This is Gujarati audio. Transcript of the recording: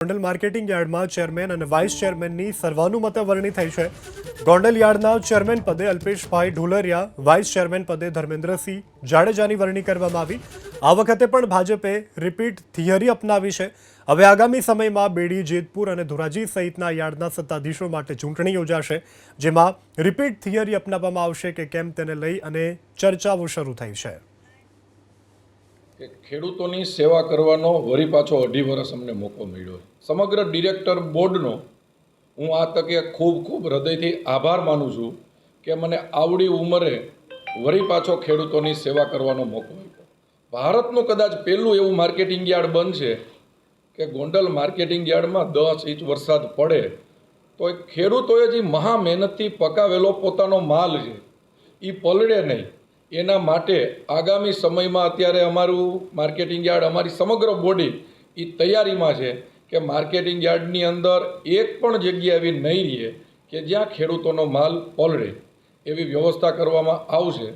ગોંડલ માર્કેટિંગ યાર્ડમાં ચેરમેન અને વાઇસ ચેરમેનની સર્વાનુમતે વરણી થઈ છે. ગોંડલ યાર્ડના ચેરમેન પદે અલ્પેશભાઈ ઢોલરિયા, વાઇસ ચેરમેન પદે ધર્મેન્દ્રસિંહ જાડેજાની વરણી કરવામાં આવી. આ વખતે પણ ભાજપે રિપીટ થિયરી અપનાવી છે. હવે આગામી સમયમાં બેડી, જેતપુર અને ધોરાજી સહિતના યાર્ડના સત્તાધીશો માટે ચૂંટણી યોજાશે, જેમાં રિપીટ થિયરી અપનાવવામાં આવશે કે કેમ તેને લઈ અને ચર્ચાઓ શરૂ થઈ છે. કે ખેડૂતોની સેવા કરવાનો વરી પાછો અઢી વર્ષ અમને મોકો મળ્યો. સમગ્ર ડિરેક્ટર બોર્ડનો હું આ તકે ખૂબ ખૂબ હૃદયથી આભાર માનું છું કે મને આવડી ઉંમરે વરી પાછો ખેડૂતોની સેવા કરવાનો મોકો આપ્યો. ભારતનું કદાચ પહેલું એવું માર્કેટિંગ યાર્ડ બનશે કે ગોંડલ માર્કેટિંગ યાર્ડમાં દસ ઇંચ વરસાદ પડે, તો એ ખેડૂતોએ જે મહા મહેનતથી પકાવેલો પોતાનો માલ છે એ પલળે નહીં. એના માટે આગામી સમયમાં અત્યારે અમારું માર્કેટિંગ યાર્ડ, અમારી સમગ્ર બોડી એ તૈયારીમાં છે કે માર્કેટિંગ યાર્ડની અંદર એક પણ જગ્યા એવી નહીં રહે કે જ્યાં ખેડૂતોનો માલ પલળે એવી વ્યવસ્થા કરવામાં આવશે.